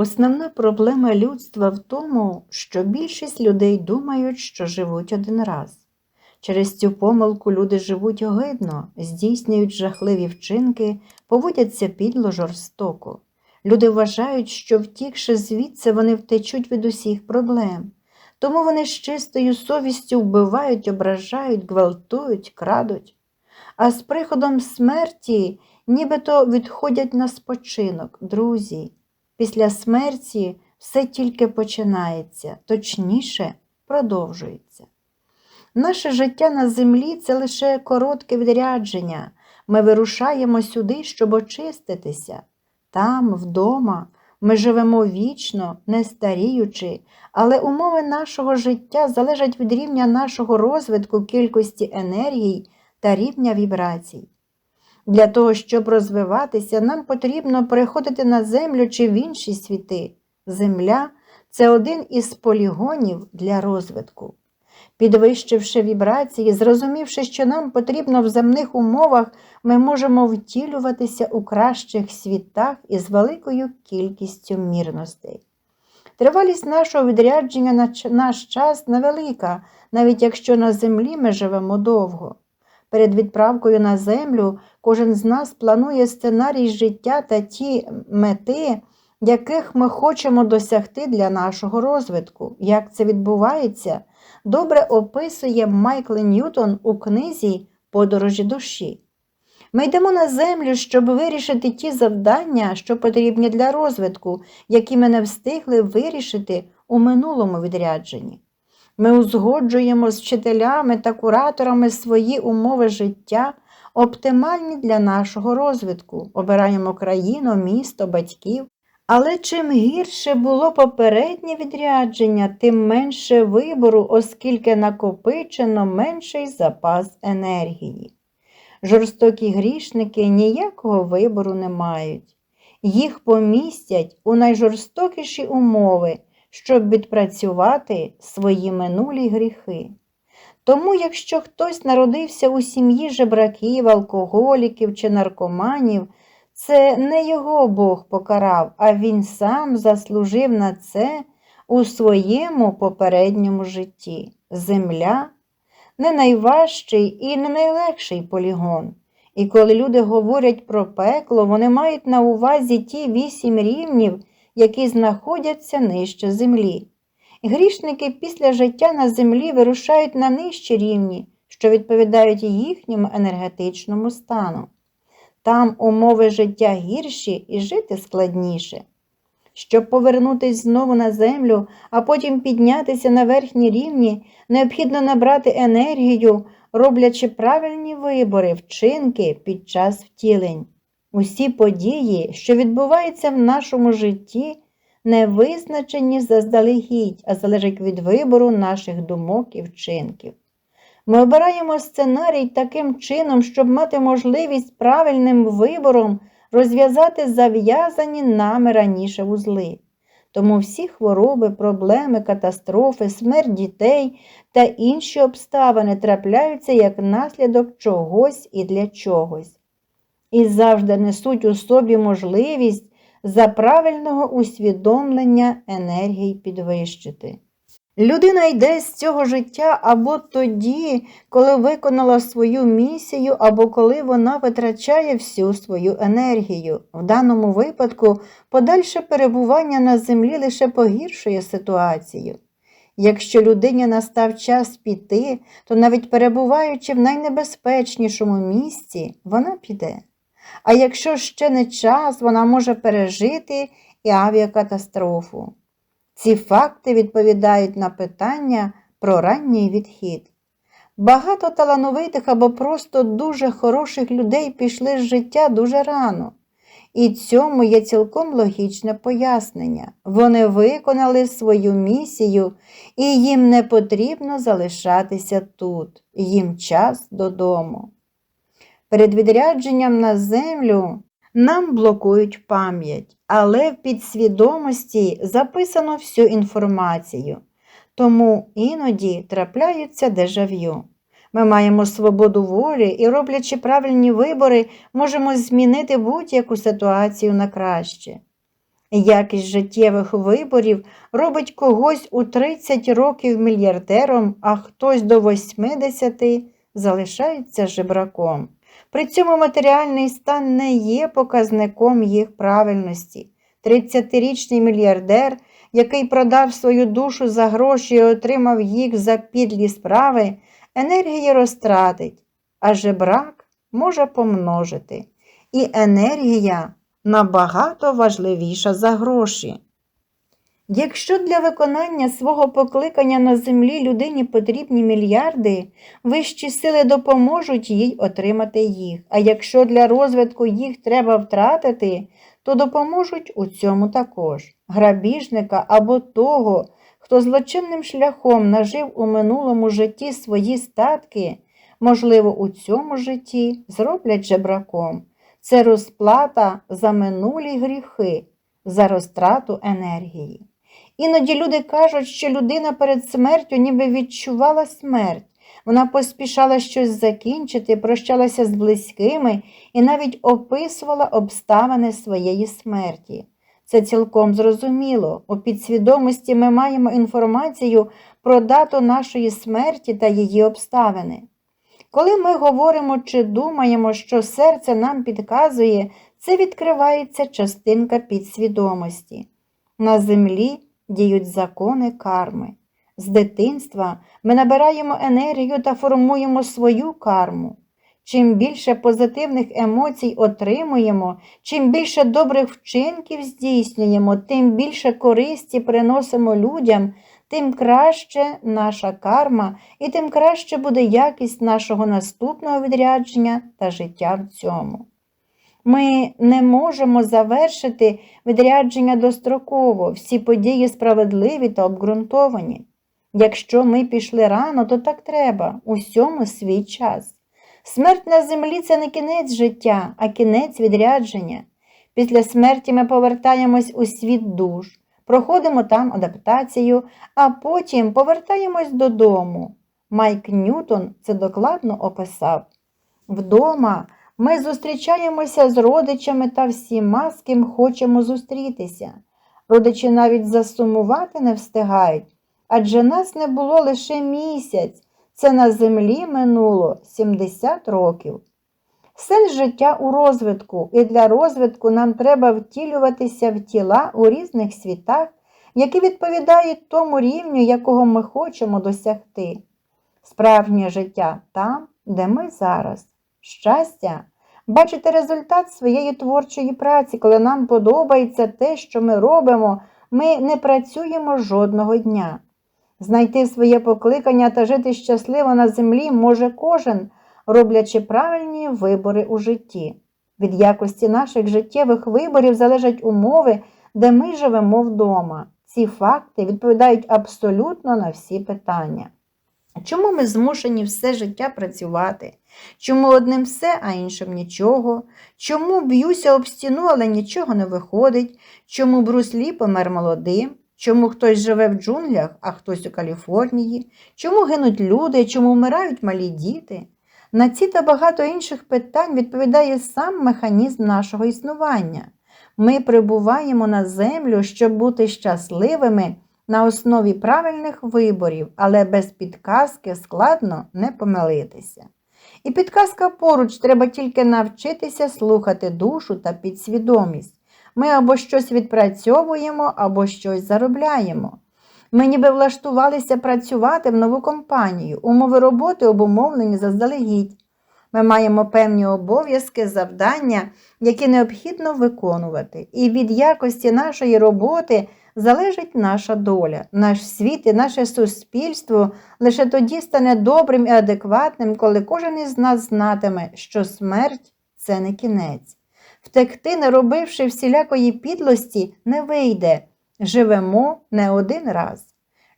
Основна проблема людства в тому, що більшість людей думають, що живуть один раз. Через цю помилку люди живуть огидно, здійснюють жахливі вчинки, поводяться підло жорстоко. Люди вважають, що втікши звідси, вони втечуть від усіх проблем. Тому вони з чистою совістю вбивають, ображають, гвалтують, крадуть. А з приходом смерті нібито відходять на спочинок, друзі. Після смерті все тільки починається, точніше продовжується. Наше життя на землі це лише коротке відрядження. Ми вирушаємо сюди, щоб очиститися. Там, вдома, ми живемо вічно, не старіючи, але умови нашого життя залежать від рівня нашого розвитку кількості енергій та рівня вібрацій. Для того, щоб розвиватися, нам потрібно переходити на землю чи в інші світи. Земля це один із полігонів для розвитку. Підвищивши вібрації, зрозумівши, що нам потрібно в земних умовах, ми можемо втілюватися у кращих світах із великою кількістю мірностей. Тривалість нашого відрядження на наш час невелика, навіть якщо на землі ми живемо довго. Перед відправкою на землю кожен з нас планує сценарій життя та ті мети, яких ми хочемо досягти для нашого розвитку. Як це відбувається, добре описує Майкл Ньютон у книзі Подорожі душі. Ми йдемо на землю, щоб вирішити ті завдання, що потрібні для розвитку, які ми не встигли вирішити у минулому відрядженні. Ми узгоджуємо з вчителями та кураторами свої умови життя, оптимальні для нашого розвитку, обираємо країну, місто, батьків. Але чим гірше було попереднє відрядження, тим менше вибору, оскільки накопичено менший запас енергії. Жорстокі грішники ніякого вибору не мають. Їх помістять у найжорстокіші умови щоб відпрацювати свої минулі гріхи. Тому, якщо хтось народився у сім'ї жебраків, алкоголіків чи наркоманів, це не його Бог покарав, а він сам заслужив на це у своєму попередньому житті. Земля не найважчий і не найлегший полігон. І коли люди говорять про пекло, вони мають на увазі ті вісім рівнів, які знаходяться нижче землі. Грішники після життя на землі вирушають на нижчі рівні, що відповідають їхньому енергетичному стану. Там умови життя гірші і жити складніше. Щоб повернутися знову на землю, а потім піднятися на верхні рівні, необхідно набрати енергію, роблячи правильні вибори, вчинки під час втілень. Усі події, що відбуваються в нашому житті, не визначені заздалегідь, а залежать від вибору наших думок і вчинків. Ми обираємо сценарій таким чином, щоб мати можливість правильним вибором розв'язати зав'язані нами раніше вузли. Тому всі хвороби, проблеми, катастрофи, смерть дітей та інші обставини трапляються як наслідок чогось і для чогось і завжди несуть у собі можливість за правильного усвідомлення енергії підвищити. Людина йде з цього життя або тоді, коли виконала свою місію, або коли вона витрачає всю свою енергію. В даному випадку подальше перебування на землі лише погіршує ситуацію. Якщо людині настав час піти, то навіть перебуваючи в найнебезпечнішому місці, вона піде. А якщо ще не час, вона може пережити і авіакатастрофу. Ці факти відповідають на питання про ранній відхід. Багато талановитих або просто дуже хороших людей пішли з життя дуже рано. І цьому є цілком логічне пояснення. Вони виконали свою місію, і їм не потрібно залишатися тут, їм час додому. Перед відрядженням на землю нам блокують пам'ять, але в підсвідомості записано всю інформацію, тому іноді трапляються дежав'ю. Ми маємо свободу волі і, роблячи правильні вибори, можемо змінити будь-яку ситуацію на краще. Якість життєвих виборів робить когось у 30 років мільярдером, а хтось до 80 залишається жебраком. При цьому матеріальний стан не є показником їх правильності. 30-річний мільярдер, який продав свою душу за гроші і отримав їх за підлі справи, енергії розтратить, а жебрак може помножити. І енергія набагато важливіша за гроші. Якщо для виконання свого покликання на землі людині потрібні мільярди, вищі сили допоможуть їй отримати їх, а якщо для розвитку їх треба втратити, то допоможуть у цьому також. Грабіжника або того, хто злочинним шляхом нажив у минулому житті свої статки, можливо, у цьому житті зроблять жебраком. Це розплата за минулі гріхи, за розтрату енергії. Іноді люди кажуть, що людина перед смертю ніби відчувала смерть. Вона поспішала щось закінчити, прощалася з близькими і навіть описувала обставини своєї смерті. Це цілком зрозуміло. У підсвідомості ми маємо інформацію про дату нашої смерті та її обставини. Коли ми говоримо чи думаємо, що серце нам підказує, це відкривається частинка підсвідомості. На землі діють закони карми. З дитинства ми набираємо енергію та формуємо свою карму. Чим більше позитивних емоцій отримуємо, чим більше добрих вчинків здійснюємо, тим більше користі приносимо людям, тим краще наша карма і тим краще буде якість нашого наступного відрядження та життя в цьому. Ми не можемо завершити відрядження достроково, всі події справедливі та обґрунтовані. Якщо ми пішли рано, то так треба, усьому свій час. Смерть на землі це не кінець життя, а кінець відрядження. Після смерті ми повертаємось у світ душ, проходимо там адаптацію, а потім повертаємось додому. Майк Ньютон це докладно описав. Вдома ми зустрічаємося з родичами та всіма, з ким хочемо зустрітися. Родичі навіть засумувати не встигають, адже нас не було лише місяць, це на землі минуло 70 років. Сенс життя у розвитку, і для розвитку нам треба втілюватися в тіла у різних світах, які відповідають тому рівню, якого ми хочемо досягти. Справжнє життя там, де ми зараз. Щастя, бачити результат своєї творчої праці, коли нам подобається те, що ми робимо, ми не працюємо жодного дня. Знайти своє покликання та жити щасливо на землі може кожен, роблячи правильні вибори у житті. Від якості наших життєвих виборів залежать умови, де ми живемо вдома. Ці факти відповідають абсолютно на всі питання. Чому ми змушені все життя працювати? Чому одним все, а іншим нічого? Чому б'юся об стіну, але нічого не виходить? Чому Бруслі помер молодим? Чому хтось живе в джунглях, а хтось у Каліфорнії? Чому гинуть люди, чому вмирають малі діти? На ці та багато інших питань відповідає сам механізм нашого існування. Ми прибуваємо на землю, щоб бути щасливими на основі правильних виборів, але без підказки складно не помилитися. І підказка поруч треба тільки навчитися слухати душу та підсвідомість. Ми або щось відпрацьовуємо, або щось заробляємо. Ми ніби влаштувалися працювати в нову компанію, умови роботи обумовлені заздалегідь. Ми маємо певні обов'язки, завдання, які необхідно виконувати. І від якості нашої роботи залежить наша доля, наш світ і наше суспільство лише тоді стане добрим і адекватним, коли кожен із нас знатиме, що смерть це не кінець. Втекти, не робивши всілякої підлості, не вийде. Живемо не один раз.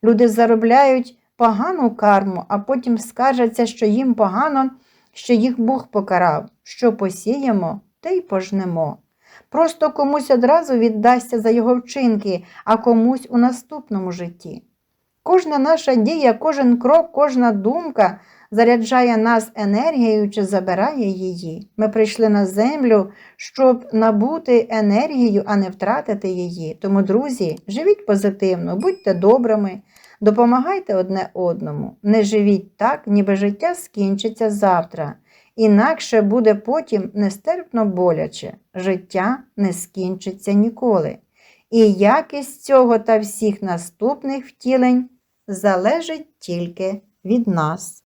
Люди заробляють погану карму, а потім скаржаться, що їм погано, що їх Бог покарав. Що посіємо, те й пожнемо. Просто комусь одразу віддасться за його вчинки, а комусь у наступному житті. Кожна наша дія, кожен крок, кожна думка заряджає нас енергією чи забирає її. Ми прийшли на землю, щоб набути енергію, а не втратити її. Тому, друзі, живіть позитивно, будьте добрими, допомагайте одне одному. Не живіть так, ніби життя скінчиться завтра. Інакше буде потім нестерпно боляче. Життя не скінчиться ніколи. І якість цього та всіх наступних втілень залежить тільки від нас.